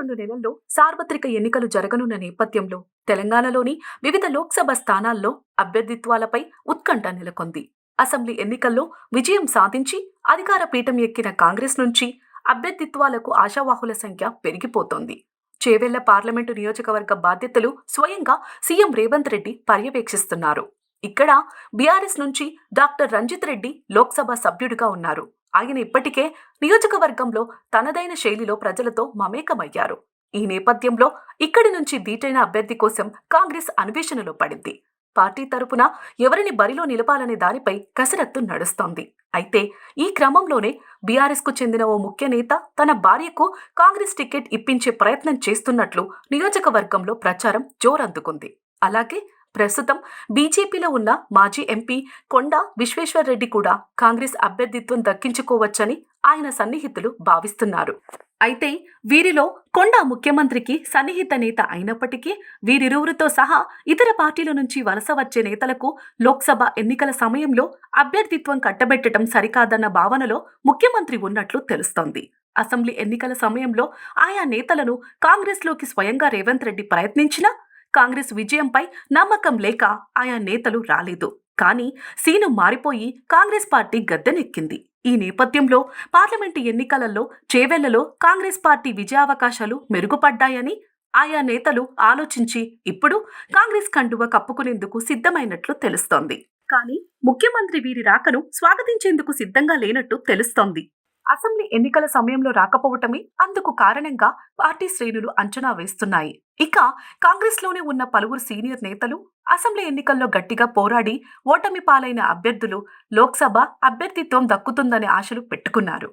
రెండు నెలల్లో సార్వత్రిక ఎన్నికలు జరగనున్న నేపథ్యంలో తెలంగాణలోని వివిధ లోక్సభ స్థానాల్లో అభ్యర్థిత్వాలపై ఉత్కంఠ నెలకొంది. అసెంబ్లీ ఎన్నికల్లో విజయం సాధించి అధికార పీఠం ఎక్కిన కాంగ్రెస్ నుంచి అభ్యర్థిత్వాలకు ఆశావాహుల సంఖ్య పెరిగిపోతోంది. చేవెళ్ళ పార్లమెంటు నియోజకవర్గ బాధ్యతలు స్వయంగా సీఎం రేవంత్ రెడ్డి పర్యవేక్షిస్తున్నారు. ఇక్కడ బీఆర్ఎస్ నుంచి డాక్టర్ రంజిత్ రెడ్డి లోక్సభ సభ్యుడిగా ఉన్నారు. ఆయన ఇప్పటికే నియోజకవర్గంలో తనదైన శైలిలో ప్రజలతో మమేకమయ్యారు. ఈ నేపథ్యంలో ఇక్కడి నుంచి దీటైన అభ్యర్థి కోసం కాంగ్రెస్ అన్వేషణలో పడింది. పార్టీ తరపున ఎవరిని బరిలో నిలపాలనే దానిపై కసరత్తు నడుస్తోంది. అయితే ఈ క్రమంలోనే బీఆర్ఎస్కు చెందిన ఓ ముఖ్య నేత తన భార్యకు కాంగ్రెస్ టికెట్ ఇప్పించే ప్రయత్నం చేస్తున్నట్లు నియోజకవర్గంలో ప్రచారం జోరందుకుంది. అలాగే ప్రస్తుతం బీజేపీలో ఉన్న మాజీ ఎంపీ కొండ విశ్వేశ్వర్ రెడ్డి కూడా కాంగ్రెస్ అభ్యర్థిత్వం దక్కించుకోవచ్చని ఆయన సన్నిహితులు భావిస్తున్నారు. అయితే వీరిలో కొండ ముఖ్యమంత్రికి సన్నిహిత నేత అయినప్పటికీ వీరిరువురితో సహా ఇతర పార్టీల నుంచి వలస వచ్చే నేతలకు లోక్సభ ఎన్నికల సమయంలో అభ్యర్థిత్వం కట్టబెట్టడం సరికాదన్న భావనలో ముఖ్యమంత్రి ఉన్నట్లు తెలుస్తోంది. అసెంబ్లీ ఎన్నికల సమయంలో ఆయా నేతలను కాంగ్రెస్లోకి స్వయంగా రేవంత్ రెడ్డి ప్రయత్నించినా కాంగ్రెస్ విజయంపై నమ్మకం లేక ఆయా నేతలు రాలేదు. కానీ సీను మారిపోయి కాంగ్రెస్ పార్టీ గద్దెనెక్కింది. ఈ నేపథ్యంలో పార్లమెంటు ఎన్నికలలో చేవెళ్ళలో కాంగ్రెస్ పార్టీ విజయావకాశాలు మెరుగుపడ్డాయని ఆయా నేతలు ఆలోచించి ఇప్పుడు కాంగ్రెస్ కండువ కప్పుకునేందుకు సిద్ధమైనట్లు తెలుస్తోంది. కానీ ముఖ్యమంత్రి వీరి రాకను స్వాగతించేందుకు సిద్ధంగా లేనట్టు తెలుస్తోంది. అసెంబ్లీ ఎన్నికల సమయంలో రాకపోవటమే అందుకు కారణంగా పార్టీ శ్రేణులు అంచనా వేస్తున్నాయి. ఇక కాంగ్రెస్లోనే ఉన్న పలువురు సీనియర్ నేతలు అసెంబ్లీ ఎన్నికల్లో గట్టిగా పోరాడి ఓటమి పాలైన అభ్యర్థులు లోక్సభ అభ్యర్థిత్వం దక్కుతుందనే ఆశలు పెట్టుకున్నారు.